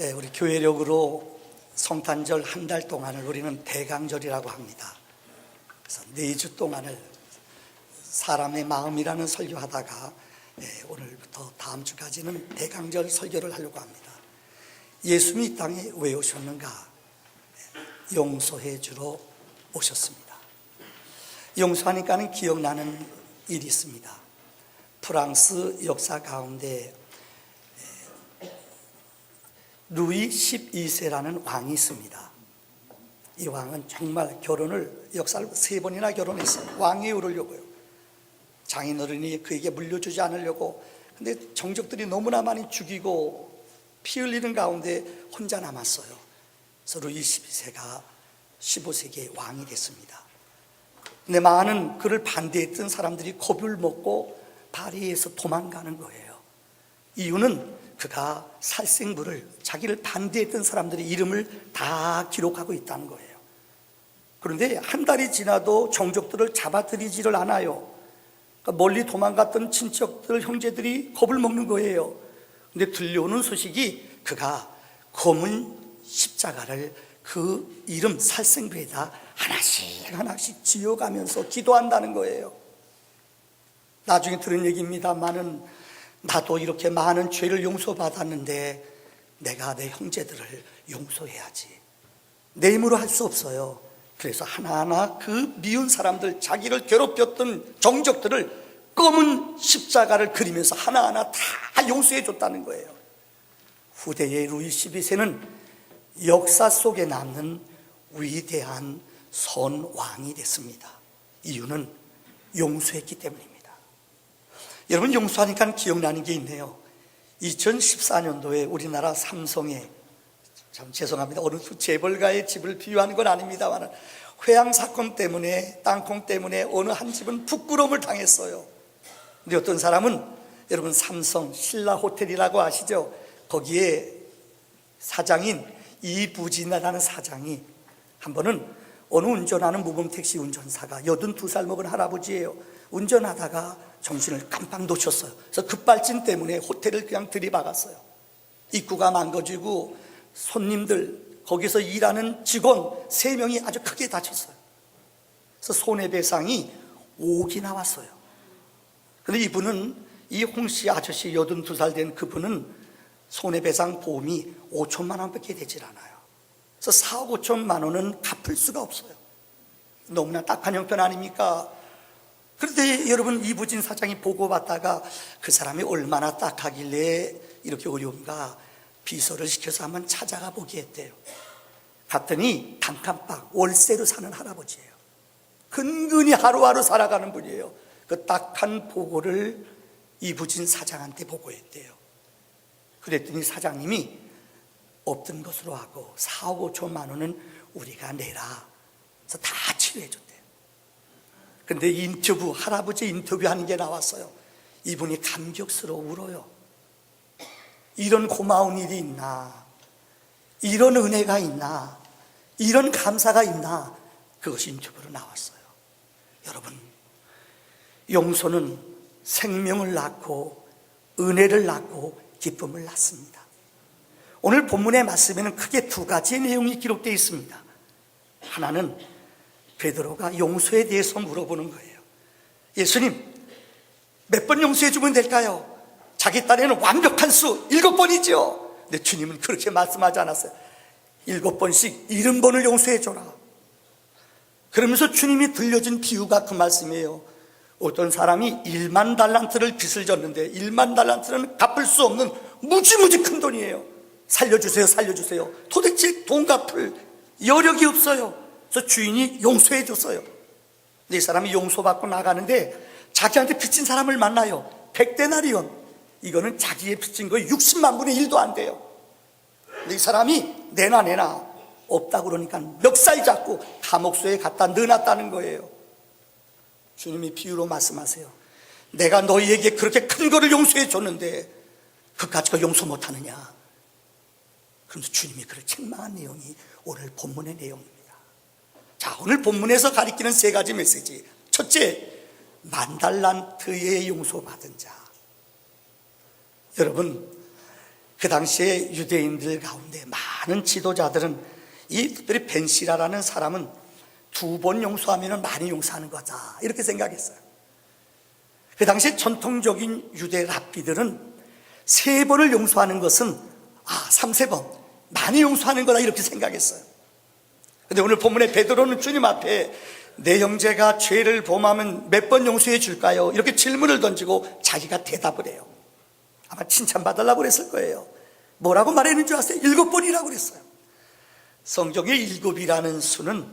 예, 우리 교회력으로 성탄절 한 달 동안을 우리는 대강절이라고 합니다. 그래서 네 주 동안을 사람의 마음이라는 설교하다가 예, 오늘부터 다음 주까지는 대강절 설교를 하려고 합니다. 예수님이 이 땅에 왜 오셨는가? 예, 용서해 주러 오셨습니다. 용서하니까는 기억나는 일이 있습니다. 프랑스 역사 가운데 루이 12세라는 왕이 있습니다. 이 왕은 정말 결혼을 역사를 세 번이나 결혼했어요. 왕이 오르려고요. 장인어른이 그에게 물려주지 않으려고. 근데 정적들이 너무나 많이 죽이고 피 흘리는 가운데 혼자 남았어요. 그래서 루이 12세가 15세기의 왕이 됐습니다. 근데 많은 그를 반대했던 사람들이 겁을 먹고 파리에서 도망가는 거예요. 이유는 그가 살생부를 자기를 반대했던 사람들의 이름을 다 기록하고 있다는 거예요. 그런데 한 달이 지나도 정족들을 잡아들이지를 않아요. 그러니까 멀리 도망갔던 친척들, 형제들이 겁을 먹는 거예요. 근데 들려오는 소식이 그가 검은 십자가를 그 이름 살생부에다 하나씩 하나씩 지어가면서 기도한다는 거예요. 나중에 들은 얘기입니다만은 나도 이렇게 많은 죄를 용서받았는데 내가 내 형제들을 용서해야지. 내 힘으로 할 수 없어요. 그래서 하나하나 그 미운 사람들, 자기를 괴롭혔던 정적들을 검은 십자가를 그리면서 하나하나 다 용서해 줬다는 거예요. 후대의 루이 12세는 역사 속에 남는 위대한 선왕이 됐습니다. 이유는 용서했기 때문입니다. 여러분 용서하니까 기억나는 게 있네요. 2014년도에 우리나라 삼성에 참 죄송합니다. 어느 재벌가의 집을 비유하는 건 아닙니다만 회양 사건 때문에 땅콩 때문에 어느 한 집은 부끄러움을 당했어요. 근데 어떤 사람은 여러분 삼성 신라 호텔이라고 아시죠? 거기에 사장인 이부진이라는 사장이 한 번은 어느 운전하는 무봉 택시 운전사가 82살 먹은 할아버지예요. 운전하다가 정신을 깜빡 놓쳤어요. 그래서 급발진 때문에 호텔을 그냥 들이박았어요. 입구가 망가지고 손님들, 거기서 일하는 직원 3명이 아주 크게 다쳤어요. 그래서 손해배상이 5억이 나왔어요. 근데 이분은 이 홍씨 아저씨 82살 된 그분은 손해배상 보험이 5천만 원밖에 되질 않아요. 그래서 4억 5천만 원은 갚을 수가 없어요. 너무나 딱한 형편 아닙니까? 그런데 여러분 이부진 사장이 보고받다가 그 사람이 얼마나 딱하길래 이렇게 어려운가 비서를 시켜서 한번 찾아가 보게 했대요. 갔더니 단칸방 월세로 사는 할아버지예요. 근근히 하루하루 살아가는 분이에요. 그 딱한 보고를 이부진 사장한테 보고했대요. 그랬더니 사장님이 없던 것으로 하고 4억 5천만 원은 우리가 내라. 그래서 다 치료해 줬대요. 근데 인터뷰, 할아버지 인터뷰하는 게 나왔어요. 이분이 감격스러워 울어요. 이런 고마운 일이 있나? 이런 은혜가 있나? 이런 감사가 있나? 그것이 인터뷰로 나왔어요. 여러분, 용서는 생명을 낳고 은혜를 낳고 기쁨을 낳습니다. 오늘 본문의 말씀에는 크게 두 가지의 내용이 기록되어 있습니다. 하나는 베드로가 용서에 대해서 물어보는 거예요. 예수님, 몇 번 용서해 주면 될까요? 자기 딴에는 완벽한 수 일곱 번이지요. 근데 주님은 그렇게 말씀하지 않았어요. 일곱 번씩 일흔 번을 용서해 줘라. 그러면서 주님이 들려준 비유가 그 말씀이에요. 어떤 사람이 1만 달란트를 빚을 졌는데 1만 달란트는 갚을 수 없는 무지무지 큰 돈이에요. 살려주세요, 살려주세요. 도대체 돈 갚을 여력이 없어요. 그래서 주인이 용서해 줬어요. 근데 이 사람이 용서받고 나가는데 자기한테 빚진 사람을 만나요. 백대나리온. 이거는 자기의 빚진 거에 60만 분의 1도 안 돼요. 근데 이 사람이 내놔 내놔 없다 그러니까 멱살 잡고 감옥소에 갖다 넣어놨다는 거예요. 주님이 비유로 말씀하세요. 내가 너희에게 그렇게 큰 거를 용서해 줬는데 그까지 거 용서 못하느냐. 그러면서 주님이 그를 책망한 내용이 오늘 본문의 내용입니다. 자, 오늘 본문에서 가리키는 세 가지 메시지. 첫째, 만달란트의 용서받은 자. 여러분, 그 당시에 유대인들 가운데 많은 지도자들은 이 특별히 벤시라라는 사람은 두 번 용서하면 많이 용서하는 거다 이렇게 생각했어요. 그 당시 전통적인 유대 랍비들은 세 번을 용서하는 것은 아, 삼세 번 많이 용서하는 거다 이렇게 생각했어요. 근데 오늘 본문에 베드로는 주님 앞에 내 형제가 죄를 범하면 몇 번 용서해 줄까요? 이렇게 질문을 던지고 자기가 대답을 해요. 아마 칭찬받으려고 그랬을 거예요. 뭐라고 말했는 줄 아세요? 일곱 번이라고 그랬어요. 성경의 일곱이라는 수는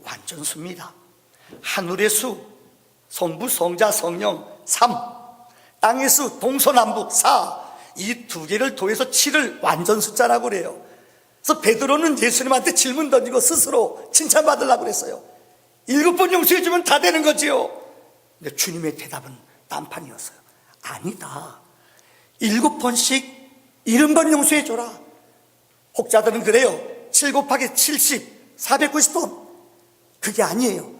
완전 수입니다. 하늘의 수, 성부, 성자, 성령, 삼, 땅의 수, 동서남북, 사, 이두 개를 더해서 칠을 완전 숫자라고 그래요. 그래서 베드로는 예수님한테 질문 던지고 스스로 칭찬받으려고 그랬어요. 일곱 번 용서해주면 다 되는 거지요. 근데 주님의 대답은 딴판이었어요. 아니다. 일곱 번씩 일흔 번 용서해줘라. 혹자들은 그래요. 7 곱하기 70, 490번. 그게 아니에요.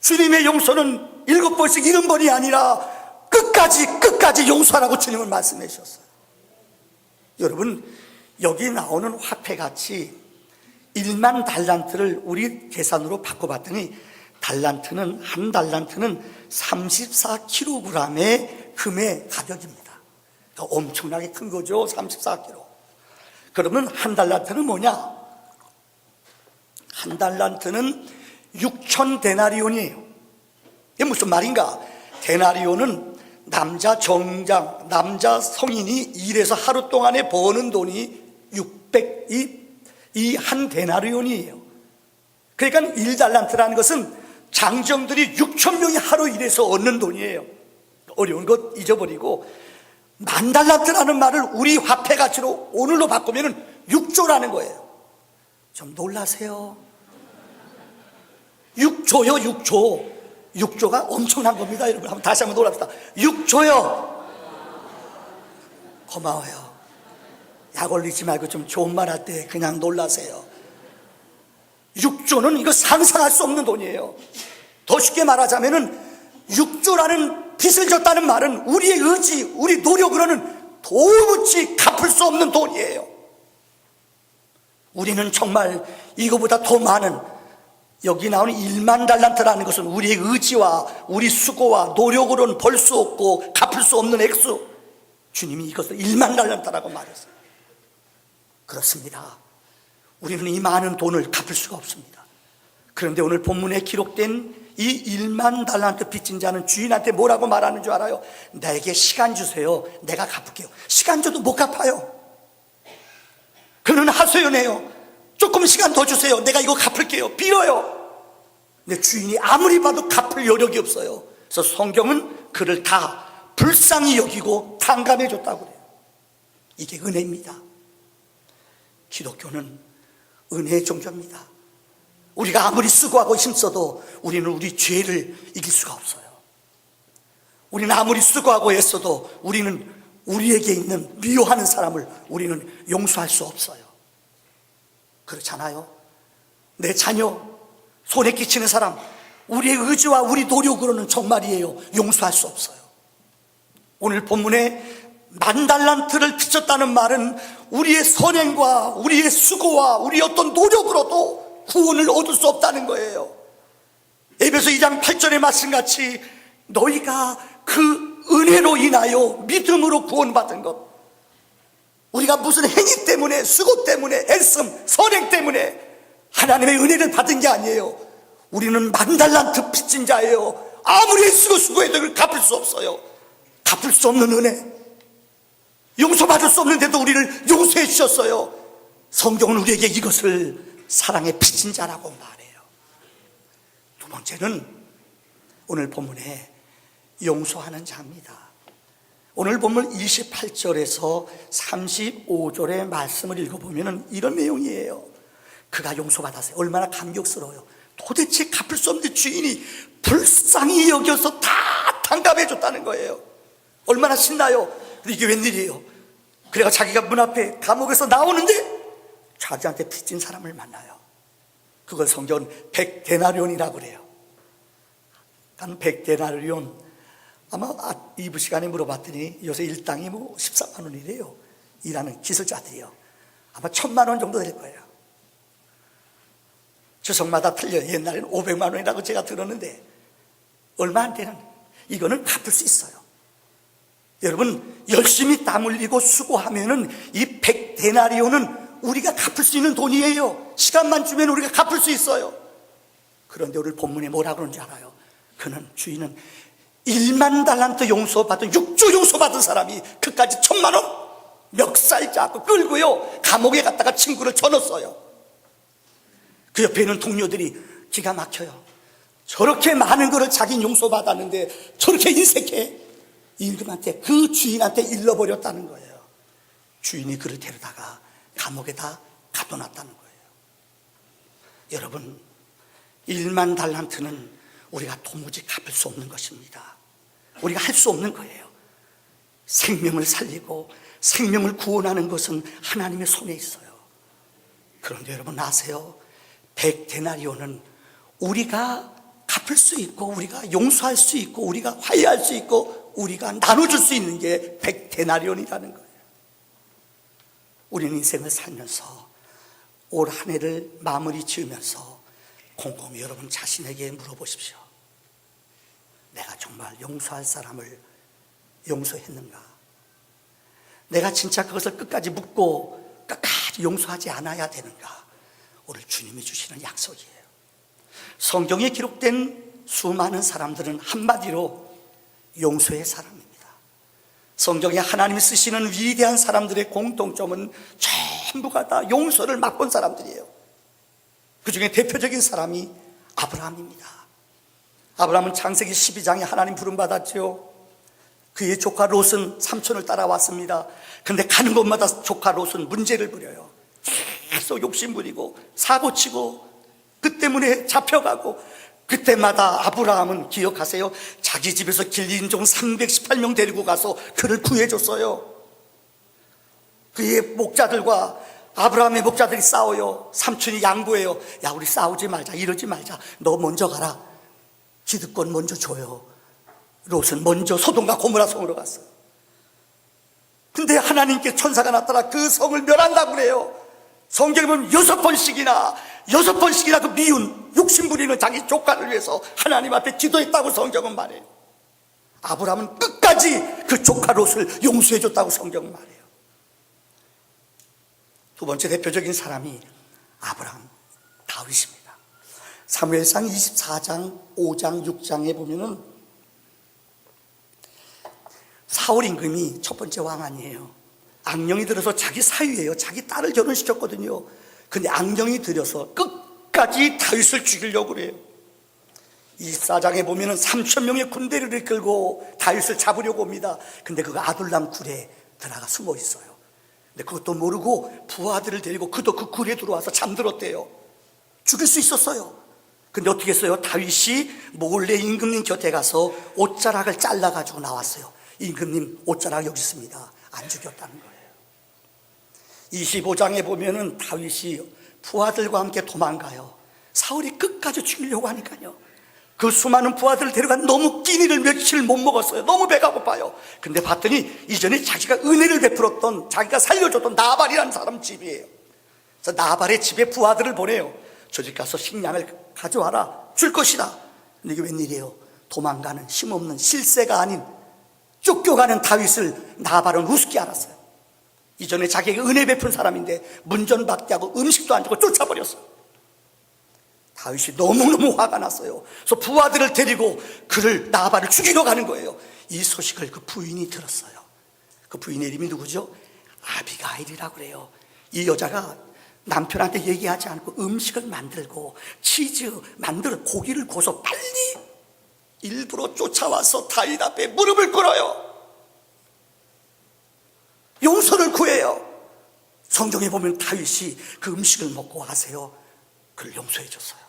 주님의 용서는 일곱 번씩 일흔 번이 아니라 끝까지, 끝까지 용서하라고 주님은 말씀해 주셨어요. 여러분, 여기 나오는 화폐 같이 1만 달란트를 우리 계산으로 바꿔봤더니 달란트는 한 달란트는 34kg의 금의 가격입니다. 그러니까 엄청나게 큰 거죠. 34kg. 그러면 한 달란트는 뭐냐? 한 달란트는 6천 데나리온이에요. 이게 무슨 말인가? 데나리온은 남자 정장, 남자 성인이 일해서 하루 동안에 버는 돈이 600, 이, 이 한 데나리온이에요. 그러니까 1달란트라는 것은 장정들이 6천 명이 하루 일해서 얻는 돈이에요. 어려운 것 잊어버리고 만 달란트라는 말을 우리 화폐 가치로 오늘로 바꾸면 6조라는 거예요. 좀 놀라세요. 6조요, 6조. 6조가 엄청난 겁니다, 여러분. 한번 다시 한번 놀랍시다. 6조요. 고마워요. 약 올리지 말고 좀 좋은 말 할 때 그냥 놀라세요. 6조는 이거 상상할 수 없는 돈이에요. 더 쉽게 말하자면은 6조라는 빚을 졌다는 말은 우리의 의지, 우리 노력으로는 도무지 갚을 수 없는 돈이에요. 우리는 정말 이거보다 더 많은 여기 나오는 1만 달란트라는 것은 우리의 의지와 우리 수고와 노력으로는 벌 수 없고 갚을 수 없는 액수. 주님이 이것을 1만 달란트라고 말했어요. 그렇습니다. 우리는 이 많은 돈을 갚을 수가 없습니다. 그런데 오늘 본문에 기록된 이 1만 달란트 빚진 자는 주인한테 뭐라고 말하는 줄 알아요? 나에게 시간 주세요. 내가 갚을게요. 시간 줘도 못 갚아요. 그는 하소연해요. 조금 시간 더 주세요. 내가 이거 갚을게요. 빌어요. 근데 주인이 아무리 봐도 갚을 여력이 없어요. 그래서 성경은 그를 다 불쌍히 여기고 탕감해 줬다고 그래요. 이게 은혜입니다. 기독교는 은혜의 종교입니다. 우리가 아무리 수고하고 힘써도 우리는 우리 죄를 이길 수가 없어요. 우리는 아무리 수고하고 애써도 우리는 우리에게 있는 미워하는 사람을 우리는 용서할 수 없어요. 그렇잖아요. 내 자녀, 손에 끼치는 사람, 우리의 의지와 우리 노력으로는 정말이에요. 용서할 수 없어요. 오늘 본문에 만달란트를 빚졌다는 말은 우리의 선행과 우리의 수고와 우리 어떤 노력으로도 구원을 얻을 수 없다는 거예요. 에베소 2장 8절의 말씀같이 너희가 그 은혜로 인하여 믿음으로 구원받은 것. 우리가 무슨 행위 때문에 수고 때문에 애씀 선행 때문에 하나님의 은혜를 받은 게 아니에요. 우리는 만달란트 빚진 자예요. 아무리 애쓰고 수고해도 그걸 갚을 수 없어요. 갚을 수 없는 은혜. 용서받을 수 없는데도 우리를 용서해 주셨어요. 성경은 우리에게 이것을 사랑의 빚진 자라고 말해요. 두 번째는 오늘 본문에 용서하는 자입니다. 오늘 본문 28절에서 35절의 말씀을 읽어보면 이런 내용이에요. 그가 용서받았어요. 얼마나 감격스러워요. 도대체 갚을 수 없는 주인이 불쌍히 여겨서 다 탕감해 줬다는 거예요. 얼마나 신나요. 근데 이게 웬일이에요? 그래가 자기가 문 앞에 감옥에서 나오는데 자기한테 빚진 사람을 만나요. 그걸 성경은 백데나리온이라고 그래요. 한 백데나리온 아마 아, 이부 시간에 물어봤더니 요새 일당이 뭐 14만 원이래요. 일하는 기술자들이요. 아마 천만 원 정도 될 거예요. 주석마다 틀려 옛날에는 500만 원이라고 제가 들었는데 얼마 안 되는 이거는 갚을 수 있어요. 여러분 열심히 땀 흘리고 수고하면은 이 100데나리오는 우리가 갚을 수 있는 돈이에요. 시간만 주면 우리가 갚을 수 있어요. 그런데 오늘 본문에 뭐라 그런지 알아요? 그는 주인은 1만 달란트 용서받은 6조 용서받은 사람이 그까지 천만 원 멱살 잡고 끌고요 감옥에 갔다가 친구를 쳐넣었어요 그 옆에 있는 동료들이 기가 막혀요 저렇게 많은 거를 자기는 용서받았는데 저렇게 인색해 임금한테 그 주인한테 일러버렸다는 거예요 주인이 그를 데려다가 감옥에다 가둬놨다는 거예요 여러분 1만 달란트는 우리가 도무지 갚을 수 없는 것입니다. 우리가 할 수 없는 거예요. 생명을 살리고 생명을 구원하는 것은 하나님의 손에 있어요. 그런데 여러분 아세요? 백데나리오는 우리가 갚을 수 있고 우리가 용서할 수 있고 우리가 화해할 수 있고 우리가 나눠줄 수 있는 게 백데나리온이라는 거예요. 우리는 인생을 살면서 올 한 해를 마무리 지으면서 곰곰이 여러분 자신에게 물어보십시오. 내가 정말 용서할 사람을 용서했는가? 내가 진짜 그것을 끝까지 묻고 끝까지 용서하지 않아야 되는가? 오늘 주님이 주시는 약속이에요. 성경에 기록된 수많은 사람들은 한마디로 용서의 사람입니다. 성경에 하나님이 쓰시는 위대한 사람들의 공통점은 전부가 다 용서를 맛본 사람들이에요. 그 중에 대표적인 사람이 아브라함입니다. 아브라함은 창세기 12장에 하나님 부름받았지요. 그의 조카 롯은 삼촌을 따라왔습니다. 근데 가는 곳마다 조카 롯은 문제를 부려요. 계속 욕심 부리고 사고치고 그 때문에 잡혀가고 그때마다 아브라함은 기억하세요. 자기 집에서 길린 종 318명 데리고 가서 그를 구해줬어요. 그의 목자들과 아브라함의 목자들이 싸워요. 삼촌이 양보해요. 야, 우리 싸우지 말자. 이러지 말자. 너 먼저 가라. 기득권 먼저 줘요. 롯은 먼저 소돔과 고모라 성으로 갔어요. 근데 하나님께 천사가 나타나 그 성을 멸한다고 그래요. 성경에 보면 여섯 번씩이나, 여섯 번씩이나 그 미운, 욕심부리는 자기 조카를 위해서 하나님 앞에 기도했다고 성경은 말해요. 아브라함은 끝까지 그 조카 롯을 용서해 줬다고 성경은 말해요. 두 번째 대표적인 사람이 아브라함, 다윗입니다. 사무엘상 24장, 5장, 6장에 보면은 사울 임금이 첫 번째 왕 아니에요. 악령이 들어서 자기 사위예요. 자기 딸을 결혼시켰거든요. 근데 악령이 들여서 끝까지 다윗을 죽이려고 그래요. 24장에 보면은 3천 명의 군대를 이끌고 다윗을 잡으려고 옵니다. 근데 그가 아둘람 굴에 들어가 숨어 있어요. 근데 그것도 모르고 부하들을 데리고 그도 그 굴에 들어와서 잠들었대요. 죽일 수 있었어요. 근데 어떻게 했어요? 다윗이 몰래 임금님 곁에 가서 옷자락을 잘라가지고 나왔어요. 임금님 옷자락 여기 있습니다. 안 죽였다는 거예요. 25장에 보면은 다윗이 부하들과 함께 도망가요. 사울이 끝까지 죽이려고 하니까요. 그 수많은 부하들을 데려가 너무 끼니를 며칠 못 먹었어요. 너무 배가 고파요. 근데 봤더니 이전에 자기가 은혜를 베풀었던 자기가 살려줬던 나발이라는 사람 집이에요. 그래서 나발의 집에 부하들을 보내요. 저 집 가서 식량을 가져와라. 줄 것이다. 근데 이게 웬일이에요? 도망가는 힘없는 실세가 아닌 쫓겨가는 다윗을 나발은 우습게 알았어요. 이전에 자기가 은혜 베푼 사람인데 문전박대 하고 음식도 안 주고 쫓아버렸어요. 다윗이 너무너무 화가 났어요. 그래서 부하들을 데리고 그를 나발을 죽이러 가는 거예요. 이 소식을 그 부인이 들었어요. 그 부인의 이름이 누구죠? 아비가일이라고 그래요. 이 여자가 남편한테 얘기하지 않고 음식을 만들고 치즈 만들어 고기를 구워서 빨리 일부러 쫓아와서 다윗 앞에 무릎을 꿇어요. 용서를 구해요. 성경에 보면 다윗이 그 음식을 먹고 하세요. 그를 용서해 줬어요.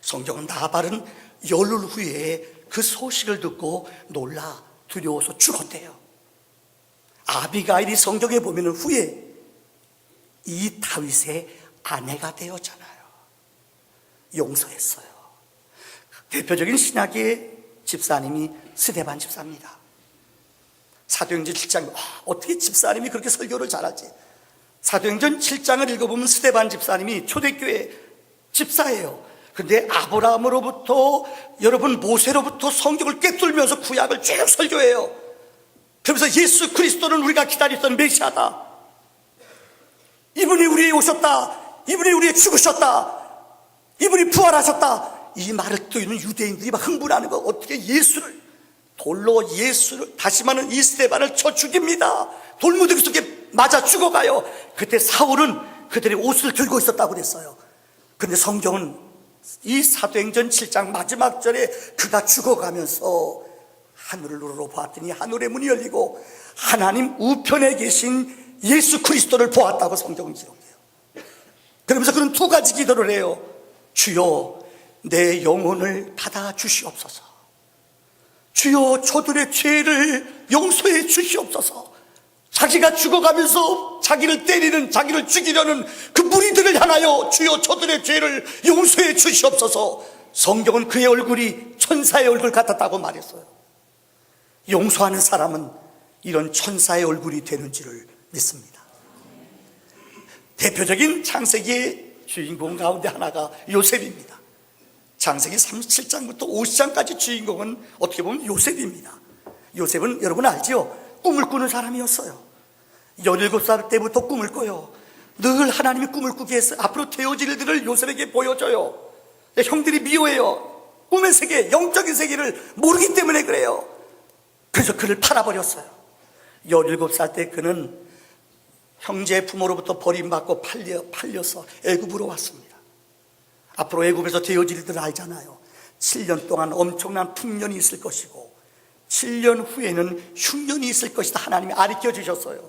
성경은 나발은 열흘 후에 그 소식을 듣고 놀라 두려워서 죽었대요. 아비가일이 성경에 보면 후에 이 다윗의 아내가 되었잖아요. 용서했어요. 대표적인 신학의 집사님이 스데반 집사입니다. 사도행전 7장 아, 어떻게 집사님이 그렇게 설교를 잘하지? 사도행전 7장을 읽어보면 스테반 집사님이 초대교회 집사예요. 근데 아브라함으로부터 여러분 모세로부터 성경을 꿰뚫면서 구약을 쭉 설교해요. 그러면서 예수 그리스도는 우리가 기다렸던 메시아다. 이분이 우리에 오셨다. 이분이 우리에 죽으셨다. 이분이 부활하셨다. 이 말을 듣는 유대인들이 막 흥분하는 거 어떻게 예수를 돌로 예수를 다시 말하는 이 스테반을 쳐 죽입니다. 돌무더기 속에 맞아 죽어가요. 그때 사울은 그들의 옷을 들고 있었다고 그랬어요. 근데 성경은 이 사도행전 7장 마지막 절에 그가 죽어가면서 하늘을 우러러 보았더니 하늘의 문이 열리고 하나님 우편에 계신 예수 그리스도를 보았다고 성경은 기록해요. 그러면서 그는 두 가지 기도를 해요. 주여 내 영혼을 받아 주시옵소서. 주여 저들의 죄를 용서해 주시옵소서. 자기가 죽어가면서 자기를 때리는 자기를 죽이려는 그 무리들을 향하여 주여 저들의 죄를 용서해 주시옵소서. 성경은 그의 얼굴이 천사의 얼굴 같았다고 말했어요. 용서하는 사람은 이런 천사의 얼굴이 되는지를 믿습니다. 대표적인 창세기의 주인공 가운데 하나가 요셉입니다. 창세기 37장부터 50장까지 주인공은 어떻게 보면 요셉입니다. 요셉은 여러분 알죠? 꿈을 꾸는 사람이었어요. 17살 때부터 꿈을 꿔요. 늘 하나님이 꿈을 꾸게 해서 앞으로 되어질 일들을 요셉에게 보여줘요. 형들이 미워해요. 꿈의 세계, 영적인 세계를 모르기 때문에 그래요. 그래서 그를 팔아버렸어요. 17살 때 그는 형제 부모로부터 버림받고 팔려, 팔려서 애굽으로 왔습니다. 앞으로 애굽에서 되어질 일들을 알잖아요. 7년 동안 엄청난 풍년이 있을 것이고 7년 후에는 흉년이 있을 것이다 하나님이 아리켜 주셨어요.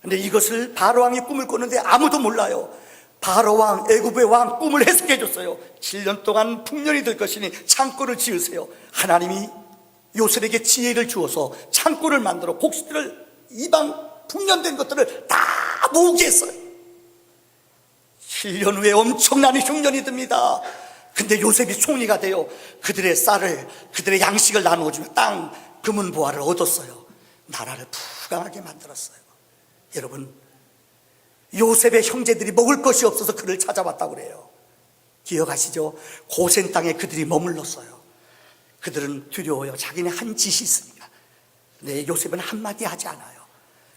근데 이것을 바로왕이 꿈을 꿨는데 아무도 몰라요. 바로왕, 애굽의 왕 꿈을 해석해 줬어요. 7년 동안 풍년이 될 것이니 창고를 지으세요. 하나님이 요셉에게 지혜를 주어서 창고를 만들어 곡식들을 이방 풍년된 것들을 다 모으게 했어요. 7년 후에 엄청난 흉년이 듭니다. 근데 요셉이 총리가 되어 그들의 쌀을, 그들의 양식을 나누어주며 땅, 금은 보화를 얻었어요. 나라를 부강하게 만들었어요. 여러분, 요셉의 형제들이 먹을 것이 없어서 그를 찾아왔다고 그래요. 기억하시죠? 고센 땅에 그들이 머물렀어요. 그들은 두려워요. 자기네 한 짓이 있으니까. 근데 요셉은 한마디 하지 않아요.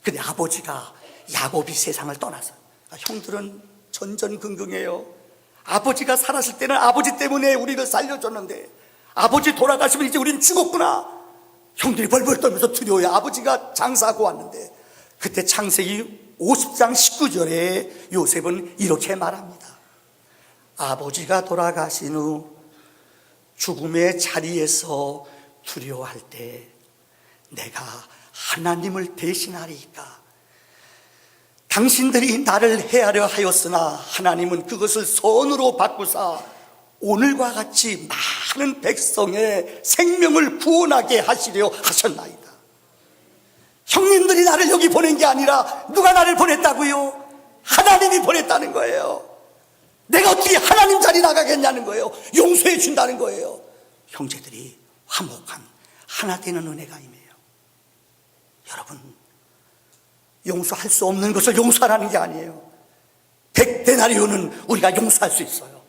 근데 아버지가 야곱이 세상을 떠나서 형들은 전전긍긍해요. 아버지가 살았을 때는 아버지 때문에 우리를 살려줬는데 아버지 돌아가시면 이제 우린 죽었구나. 형들이 벌벌 떨면서 두려워요. 아버지가 장사하고 왔는데 그때 창세기 50장 19절에 요셉은 이렇게 말합니다. 아버지가 돌아가신 후 죽음의 자리에서 두려워할 때 내가 하나님을 대신하리까 당신들이 나를 해하려 하였으나 하나님은 그것을 선으로 바꾸사 오늘과 같이 많은 백성의 생명을 구원하게 하시려 하셨나이다. 형님들이 나를 여기 보낸 게 아니라 누가 나를 보냈다고요? 하나님이 보냈다는 거예요. 내가 어떻게 하나님 자리 나가겠냐는 거예요. 용서해 준다는 거예요. 형제들이 화목한 하나 되는 은혜가 임해요. 여러분, 용서할 수 없는 것을 용서하라는 게 아니에요. 백대나리오는 우리가 용서할 수 있어요.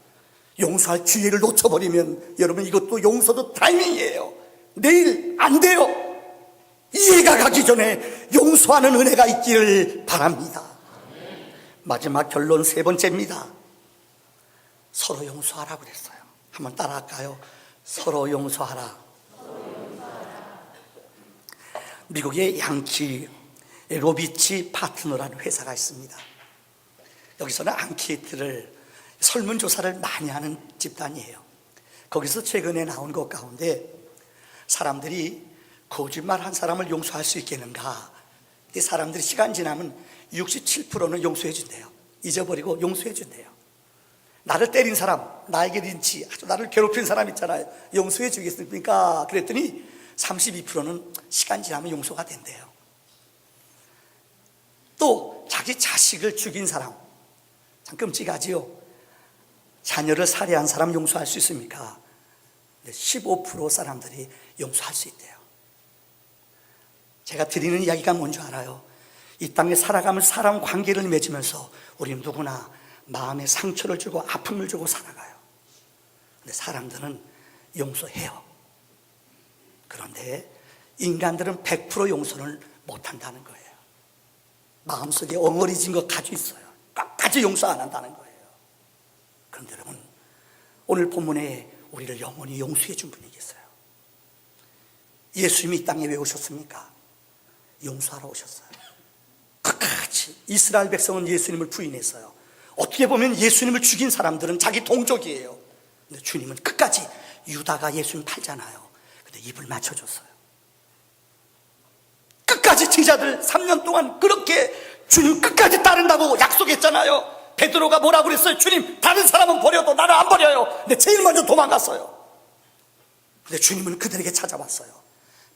용서할 기회를 놓쳐버리면 여러분 이것도 용서도 타이밍이에요. 내일 안 돼요. 이해가 가기 전에 용서하는 은혜가 있기를 바랍니다. 마지막 결론 세 번째입니다. 서로 용서하라 그랬어요. 한번 따라할까요? 서로 용서하라. 미국의 양키 로비치 파트너라는 회사가 있습니다. 여기서는 앙케이트를 설문조사를 많이 하는 집단이에요. 거기서 최근에 나온 것 가운데 사람들이 거짓말 한 사람을 용서할 수 있겠는가? 이 사람들이 시간 지나면 67%는 용서해 준대요. 잊어버리고 용서해 준대요. 나를 때린 사람, 나에게 린치, 아주 나를 괴롭힌 사람 있잖아요. 용서해 주겠습니까? 그랬더니 32%는 시간 지나면 용서가 된대요. 또 자기 자식을 죽인 사람, 참 끔찍하지요. 자녀를 살해한 사람 용서할 수 있습니까? 15% 사람들이 용서할 수 있대요. 제가 드리는 이야기가 뭔지 알아요? 이 땅에 살아가면 사람 관계를 맺으면서 우리 누구나 마음에 상처를 주고 아픔을 주고 살아가요. 근데 사람들은 용서해요. 그런데 인간들은 100% 용서를 못한다는 거예요. 마음속에 엉어리진 것 가지고 있어요. 끝까지 용서 안 한다는 거예요. 그런데 여러분, 오늘 본문에 우리를 영원히 용서해 준 분이 계세요. 예수님이 이 땅에 왜 오셨습니까? 용서하러 오셨어요. 끝까지 이스라엘 백성은 예수님을 부인했어요. 어떻게 보면 예수님을 죽인 사람들은 자기 동족이에요. 근데 주님은 끝까지 유다가 예수님 팔잖아요. 근데 입을 맞춰줬어요. 끝까지 제자들 3년 동안 그렇게 주님 끝까지 따른다고 약속했잖아요. 베드로가 뭐라고 그랬어요? 주님, 다른 사람은 버려도 나를 안 버려요. 근데 제일 먼저 도망갔어요. 근데 주님은 그들에게 찾아왔어요.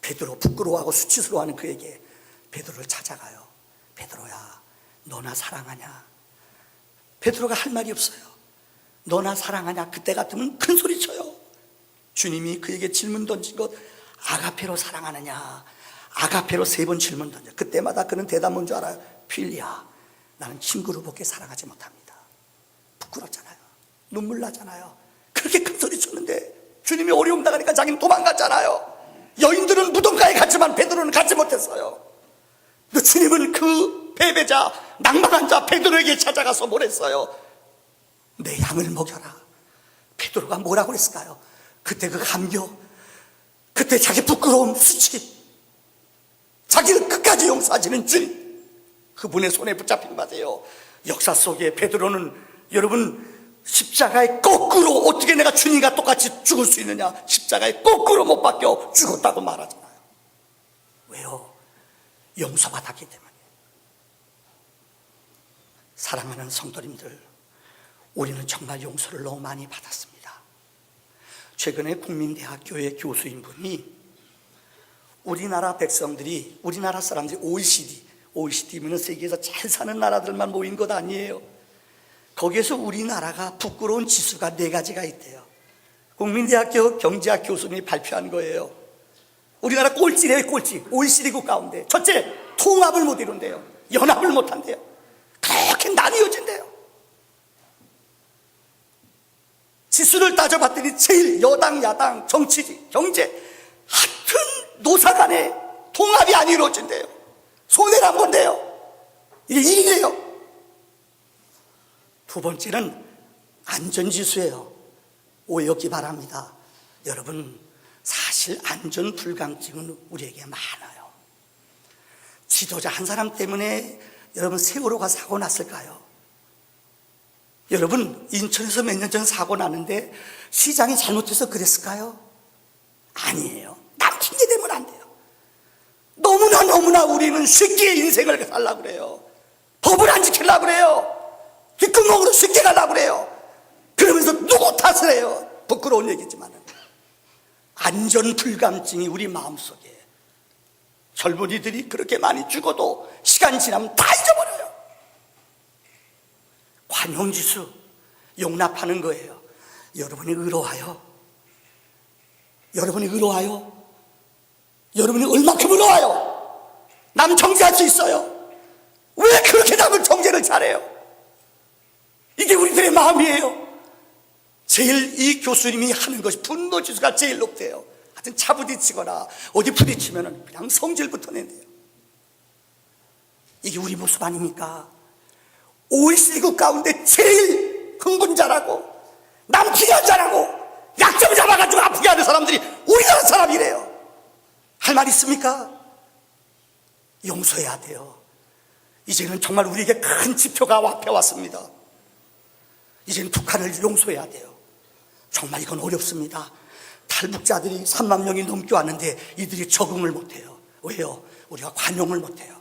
베드로 부끄러워하고 수치스러워하는 그에게 베드로를 찾아가요. 베드로야, 너나 사랑하냐? 베드로가 할 말이 없어요. 너나 사랑하냐? 그때 같으면 큰 소리 쳐요. 주님이 그에게 질문 던진 것 아가페로 사랑하느냐? 아가페로 세 번 질문 던져. 그때마다 그는 대답 뭔지 알아요? 필리야, 나는 친구로밖에 사랑하지 못합니다. 부끄럽잖아요. 눈물 나잖아요. 그렇게 큰 소리 쳤는데 주님이 어려움 당하니까 자기는 도망갔잖아요. 여인들은 무덤가에 갔지만 베드로는 가지 못했어요. 근데 주님은 그 패배자, 낭만한 자 베드로에게 찾아가서 뭐랬어요? 내 양을 먹여라. 베드로가 뭐라고 그랬을까요? 그때 그 감격, 그때 자기 부끄러움, 수치, 자기를 끝까지 용서하시는 주님. 그분의 손에 붙잡히지 마세요. 역사 속에 베드로는 여러분 십자가에 거꾸로 어떻게 내가 주님과 똑같이 죽을 수 있느냐? 십자가에 거꾸로 못 박혀 죽었다고 말하잖아요. 왜요? 용서받았기 때문에. 사랑하는 성도님들, 우리는 정말 용서를 너무 많이 받았습니다. 최근에 국민대학교의 교수인 분이 우리나라 백성들이, 우리나라 사람들이 OECD, OECD면 세계에서 잘 사는 나라들만 모인 것 아니에요. 거기에서 우리나라가 부끄러운 지수가 네 가지가 있대요. 국민대학교 경제학 교수님이 발표한 거예요. 우리나라 꼴찌래요, 꼴찌. OECD국 가운데. 첫째, 통합을 못 이룬대요. 연합을 못 한대요. 그렇게 나뉘어진대요. 지수를 따져봤더니 제일 여당, 야당, 정치, 경제, 하여튼 노사 간에 통합이 안 이루어진대요. 안 본대요. 이게 일이래요. 두 번째는 안전지수예요. 오해였기 바랍니다. 여러분, 사실 안전 불감증은 우리에게 많아요. 지도자 한 사람 때문에 여러분 세월호가 사고 났을까요? 여러분, 인천에서 몇 년 전 사고 났는데 시장이 잘못해서 그랬을까요? 아니에요. 남 핑계 대면 안 돼요. 너무나 너무나 우리는 쉽게 인생을 살려고 그래요. 법을 안 지키려고 그래요. 뒷구멍으로 쉽게 가려고 그래요. 그러면서 누구 탓을 해요. 부끄러운 얘기지만 안전 불감증이 우리 마음속에 젊은이들이 그렇게 많이 죽어도 시간 지나면 다 잊어버려요. 관용지수 용납하는 거예요. 여러분이 의로와요. 여러분이 의로와요. 여러분이 얼마큼 의로와요. 남 정죄할 수 있어요. 왜 그렇게 남을 정죄를 잘해요? 이게 우리들의 마음이에요. 제일 이 교수님이 하는 것이 분노 지수가 제일 높대요. 하여튼 차 부딪히거나 어디 부딪히면 그냥 성질부터 낸대요. 이게 우리 모습 아닙니까? OECD국 가운데 제일 흥분자라고 남기한 자라고 약점 잡아가지고 아프게 하는 사람들이 우리나라 사람이래요. 할 말 있습니까? 용서해야 돼요. 이제는 정말 우리에게 큰 지표가 앞에 왔습니다. 이제는 북한을 용서해야 돼요. 정말 이건 어렵습니다. 탈북자들이 3만 명이 넘게 왔는데 이들이 적응을 못해요. 왜요? 우리가 관용을 못해요.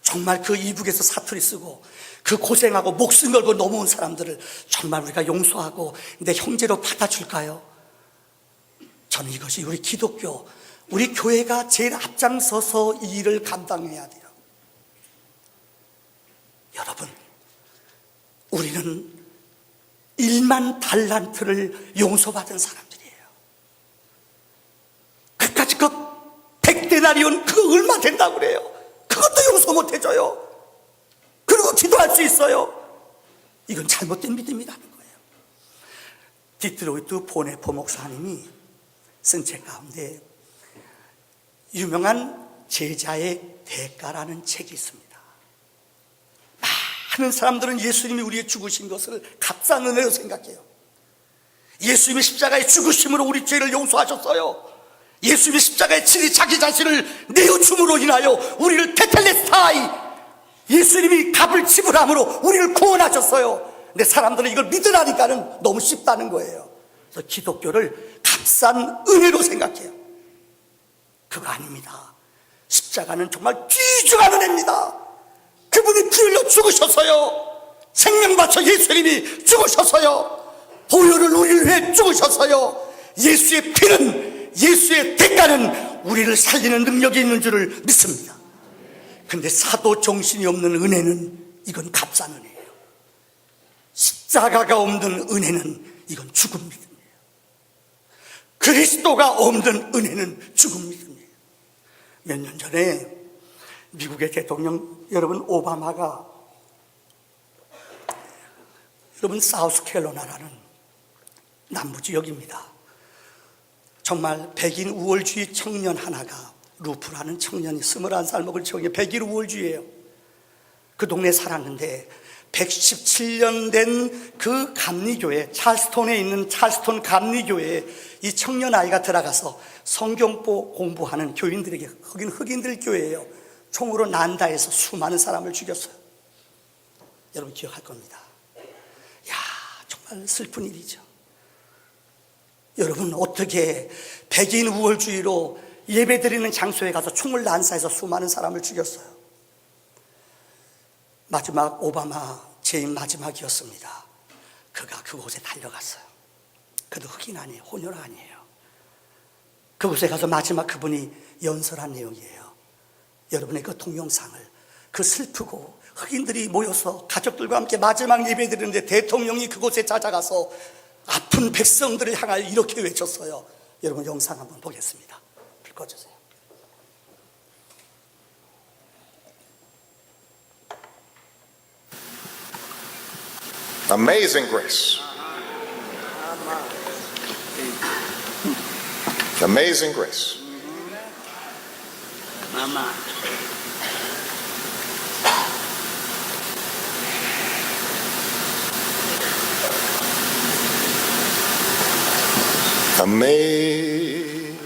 정말 그 이북에서 사투리 쓰고 그 고생하고 목숨 걸고 넘어온 사람들을 정말 우리가 용서하고 내 형제로 받아줄까요? 저는 이것이 우리 기독교, 우리 교회가 제일 앞장서서 이 일을 감당해야 돼요. 여러분, 우리는 1만 달란트를 용서받은 사람들이에요. 그까지 그 100대는 데나리온 그거 얼마 된다고 그래요 그것도 용서 못 해줘요 그리고 기도할 수 있어요 이건 잘못된 믿음이라는 거예요 디트로이트 보네포 목사님이 쓴 책 가운데 유명한 제자의 대가라는 책이 있습니다 많은 사람들은 예수님이 우리의 죽으신 것을 값싼 은혜로 생각해요 예수님이 십자가의 죽으심으로 우리 죄를 용서하셨어요. 예수님이 십자가에 친히 자기 자신을 내어줌으로 인하여 우리를 테텔레스타이 예수님이 값을 지불함으로 우리를 구원하셨어요. 근데 사람들은 이걸 믿으라니까는 너무 쉽다는 거예요. 그래서 기독교를 값싼 은혜로 생각해요. 그거 아닙니다. 십자가는 정말 귀중한 은혜입니다. 그분이 피 흘려 죽으셨어요. 생명 바쳐 예수님이 죽으셨어요. 보혈을 우리를 위해 죽으셨어요. 예수의 피는 예수의 대가는 우리를 살리는 능력이 있는 줄을 믿습니다. 근데 사도 정신이 없는 은혜는 이건 값싼 은혜예요. 십자가가 없는 은혜는 이건 죽음 믿음이에요. 그리스도가 없는 은혜는 죽음 믿음이에요. 몇 년 전에 미국의 대통령 여러분 오바마가 여러분 사우스캐롤라라는 남부 지역입니다. 정말 백인 우월주의 청년 하나가 루프라는 청년이 21살 먹을 청년 백인 우월주의예요. 그 동네에 살았는데 117년 된 그 감리교회 찰스톤에 있는 찰스톤 감리교회에 이 청년 아이가 들어가서 성경보 공부하는 교인들에게 거긴 흑인들 교회예요. 총으로 난다해서 수많은 사람을 죽였어요. 여러분 기억할 겁니다. 야 정말 슬픈 일이죠. 여러분 어떻게 백인 우월주의로 예배드리는 장소에 가서 총을 난사해서 수많은 사람을 죽였어요. 마지막 오바마 재임 마지막이었습니다. 그가 그곳에 달려갔어요. 그도 흑인 아니에요. 혼혈 아니에요. 그곳에 가서 마지막 그분이 연설한 내용이에요. 여러분의 그 동영상을 그 슬프고 흑인들이 모여서 가족들과 함께 마지막 예배 드리는데 대통령이 그곳에 찾아가서 아픈 백성들을 향하여 이렇게 외쳤어요. 여러분 영상 한번 보겠습니다. 불 꺼주세요. Amazing grace. Amazing grace. Amazing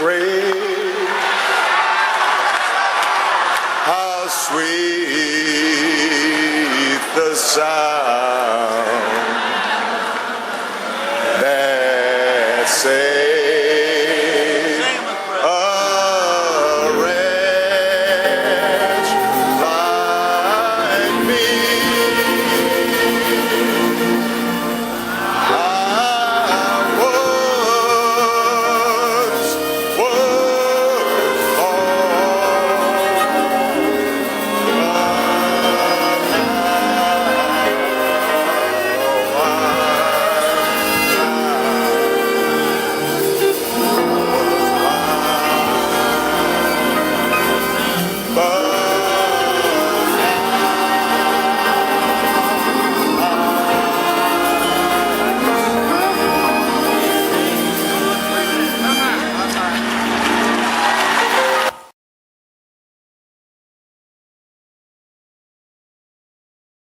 grace. How sweet sound that saved